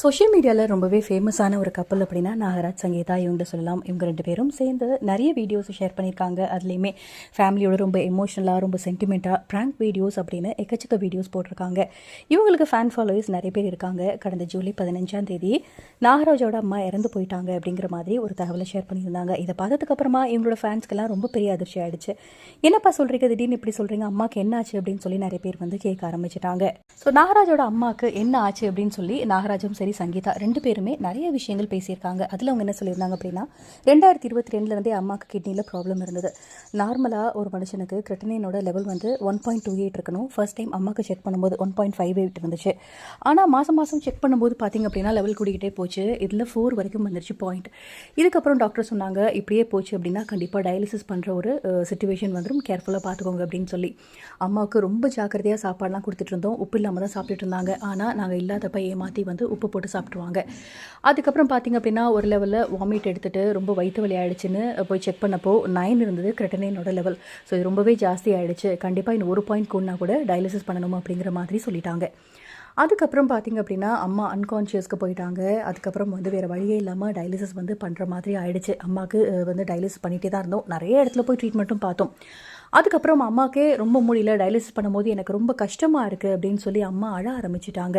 Social மீடியாவில் ரொம்பவே ஃபேமஸான ஒரு கப்பல் அப்படின்னா நாகராஜ் சங்கீதா. இவங்க சொல்லலாம். இவங்க ரெண்டு பேரும் சேர்ந்து நிறைய வீடியோஸ் ஷேர் பண்ணியிருக்காங்க. அதுலேயுமே ஃபேமிலியோட ரொம்ப எமோஷனலாக ரொம்ப சென்டிமெண்ட்டாக ப்ராங்க் வீடியோஸ் அப்படின்னு எக்கச்சக்க வீடியோஸ் போட்டிருக்காங்க. இவங்களுக்கு ஃபேன் ஃபாலோவர்ஸ் நிறைய பேர் இருக்காங்க. கடந்த ஜூலை பதினஞ்சாம் தேதி நாகராஜோட அம்மா இறந்து போயிட்டாங்க அப்படிங்கிற மாதிரி ஒரு தகவலை ஷேர் பண்ணியிருந்தாங்க. இதை பார்த்ததுக்கப்புறமா இவங்களோட ஃபேன்ஸ்க்கெல்லாம் ரொம்ப பெரிய அதிர்ச்சி ஆயிடுச்சு. என்னப்பா சொல்கிறீங்க திடீர்னு இப்படி சொல்கிறீங்க அம்மாக்கு என்ன ஆச்சு அப்படின்னு சொல்லி நிறைய பேர் வந்து கேட்க ஆரம்பிச்சிட்டாங்க. ஸோ நாகராஜோட அம்மாவுக்கு என்ன ஆச்சு அப்படின்னு சொல்லி நாகராஜும் சரி சங்கீதா ரெண்டு பேருமே நிறைய விஷயங்கள் பேசியிருக்காங்க. அதில் அவங்க என்ன சொல்லியிருந்தாங்க அப்படின்னா ரெண்டாயிரத்தி இருபத்தி ரெண்டுலேருந்தே அம்மாவுக்கு கிட்னியில் ப்ராப்ளம் இருந்தது. நார்மலாக ஒரு மனுஷனுக்கு கிரிட்டனினோட லெவல் வந்து ஒன் பாயிண்ட் டூ எயிட் இருக்கணும். ஃபர்ஸ்ட் டைம் அம்மாவுக்கு செக் பண்ணும்போது ஒன் பாயிண்ட் ஃபைவ் எயிட் இருந்துச்சு ஆனால் மாதம் மாதம் செக் பண்ணும்போது பார்த்தீங்க அப்படின்னா லெவல் கூடிக்கிட்டே போச்சு. இதில் ஃபோர் வரைக்கும் வந்துருச்சு பாயிண்ட் இதுக்கப்புறம் டாக்டர் சொன்னாங்க இப்படியே போச்சு அப்படின்னா கண்டிப்பாக டயாலிசிஸ் பண்ணுற ஒரு சுச்சுவேஷன் வந்துடும் கேர்ஃபுல்லாக பார்த்துக்கோங்க அப்படின்னு சொல்லி. அம்மாவுக்கு ரொம்ப ஜாக்கிரதையாக சாப்பாடுலாம் கொடுத்துட்டு இருந்தோம். உப்பு இல்லாமல் தான் சாப்பிட்டுட்டு இருந்தாங்க. ஆனால் நாங்கள் இல்லாதப்ப ஏமாற்றி வந்து உப்பு போட்டு சாப்பிட்ருவாங்க அதுக்கப்புறம் பார்த்தீங்க அப்படின்னா ஒரு லெவலில் வாமிட் எடுத்துகிட்டு ரொம்ப வயிற்று வலி ஆகிடுச்சின்னு போய் செக் பண்ணப்போ நைன் இருந்தது கிரெட்டனினோட லெவல் ஸோ இது ரொம்பவே ஜாஸ்தி ஆகிடுச்சு கண்டிப்பாக இன்னும் ஒரு பாயிண்ட் கூடனா கூட டயாலிசிஸ் பண்ணணும் அப்படிங்கிற மாதிரி சொல்லிட்டாங்க. அதுக்கப்புறம் பார்த்திங்க அப்படின்னா அம்மா அன்கான்ஷியஸ்க்கு போயிட்டாங்க. அதுக்கப்புறம் வந்து வேறு வழியே இல்லாமல் டயாலிசிஸ் வந்து பண்ணுற மாதிரி ஆயிடுச்சு. அம்மாவுக்கு வந்து டயாலிசிஸ் பண்ணிகிட்டே தான் இருந்தோம். நிறைய இடத்துல போய் ட்ரீட்மெண்ட்டும் பார்த்தோம். அதுக்கப்புறம் அம்மாக்கே ரொம்ப முடியல டயாலிசிஸ் பண்ணும்போது எனக்கு ரொம்ப கஷ்டமாக இருக்குது அப்படின்னு சொல்லி அம்மா அழ ஆரம்பிச்சிட்டாங்க.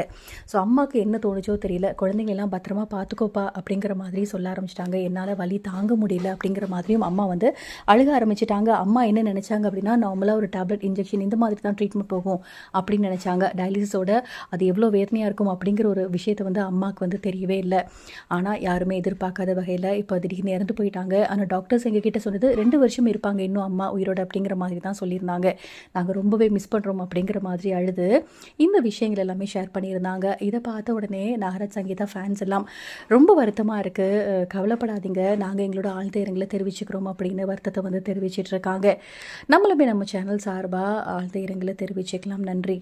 ஸோ அம்மாவுக்கு என்ன தோணுச்சோ தெரியல. குழந்தைங்களெல்லாம் பத்திரமா பார்த்துக்கோப்பா அப்படிங்கிற மாதிரி சொல்ல ஆரம்பிச்சிட்டாங்க. என்னால் வலி தாங்க முடியல அப்படிங்கிற மாதிரியும் அம்மா வந்து அழுக ஆரம்பிச்சிட்டாங்க. அம்மா என்ன நினச்சாங்க அப்படின்னா நார்மலாக ஒரு டேப்லெட் இன்ஜெக்ஷன் இந்த மாதிரி தான் ட்ரீட்மெண்ட் போகும் அப்படின்னு நினச்சாங்க. டயாலிசிஸோட அது எவ்வளோ வேதனையாக இருக்கும் அப்படிங்கிற ஒரு விஷயத்தை வந்து அம்மாவுக்கு வந்து தெரியவே இல்லை. ஆனால் யாருமே எதிர்பார்க்காத வகையில் இப்போ திடீர்னு இறந்து போயிட்டாங்க. ஆனால் டாக்டர்ஸ் எங்ககிட்ட சொன்னது ரெண்டு வருஷம் இருப்பாங்க இன்னும் அம்மா உயிரோட அப்படிங்கிற மாதிரி தான் சொல்லியிருந்தாங்க. நாங்கள் ரொம்பவே மிஸ் பண்ணுறோம் அப்படிங்கிற மாதிரி அழுது. இந்த விஷயங்கள் எல்லாமே ஷேர் பண்ணியிருந்தாங்க. இதை பார்த்த உடனே நாகராஜ் சங்கீதா ஃபேன்ஸ் எல்லாம் ரொம்ப வருத்தமாக இருக்குது கவலைப்படாதீங்க. நாங்கள் எங்களோட ஆழ்தையரங்களை தெரிவிச்சுக்கிறோம் அப்படின்னு வருத்தத்தை வந்து தெரிவிச்சிட்டு இருக்காங்க. நம்மளுமே நம்ம சேனல் சார்பாக ஆழ்ந்த தெரிவிச்சுக்கலாம். நன்றி.